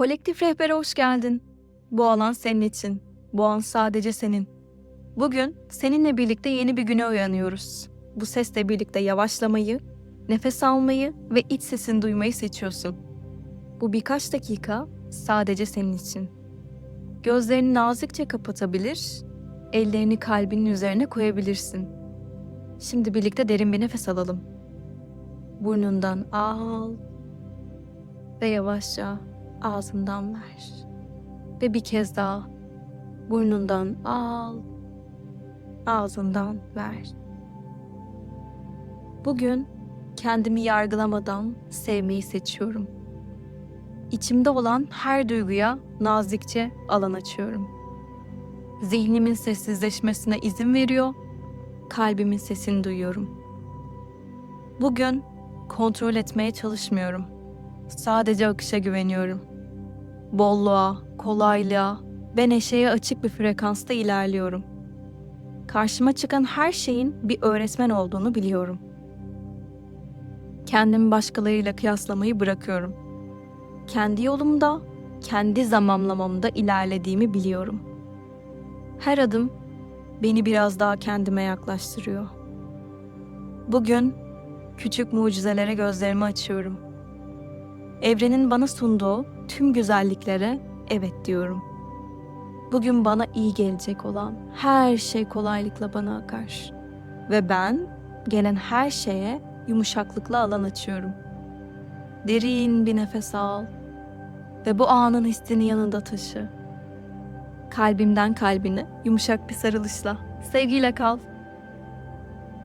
Kolektif rehbere hoş geldin. Bu alan senin için. Bu an sadece senin. Bugün seninle birlikte yeni bir güne uyanıyoruz. Bu sesle birlikte yavaşlamayı, nefes almayı ve iç sesini duymayı seçiyorsun. Bu birkaç dakika sadece senin için. Gözlerini nazikçe kapatabilir, ellerini kalbinin üzerine koyabilirsin. Şimdi birlikte derin bir nefes alalım. Burnundan al ve yavaşça ağzından ver. Ve bir kez daha burnundan al, ağzından ver. Bugün kendimi yargılamadan sevmeyi seçiyorum. İçimde olan her duyguya nazikçe alan açıyorum. Zihnimin sessizleşmesine izin veriyor, kalbimin sesini duyuyorum. Bugün kontrol etmeye çalışmıyorum. Sadece akışa güveniyorum. Bolluğa, kolaylığa ve neşeye açık bir frekansta ilerliyorum. Karşıma çıkan her şeyin bir öğretmen olduğunu biliyorum. Kendimi başkalarıyla kıyaslamayı bırakıyorum. Kendi yolumda, kendi zamanlamamda ilerlediğimi biliyorum. Her adım beni biraz daha kendime yaklaştırıyor. Bugün küçük mucizelere gözlerimi açıyorum. Evrenin bana sunduğu tüm güzelliklere evet diyorum. Bugün bana iyi gelecek olan her şey kolaylıkla bana akar. Ve ben gelen her şeye yumuşaklıkla alan açıyorum. Derin bir nefes al ve bu anın hissini yanında taşı. Kalbimden kalbine yumuşak bir sarılışla. Sevgiyle kal.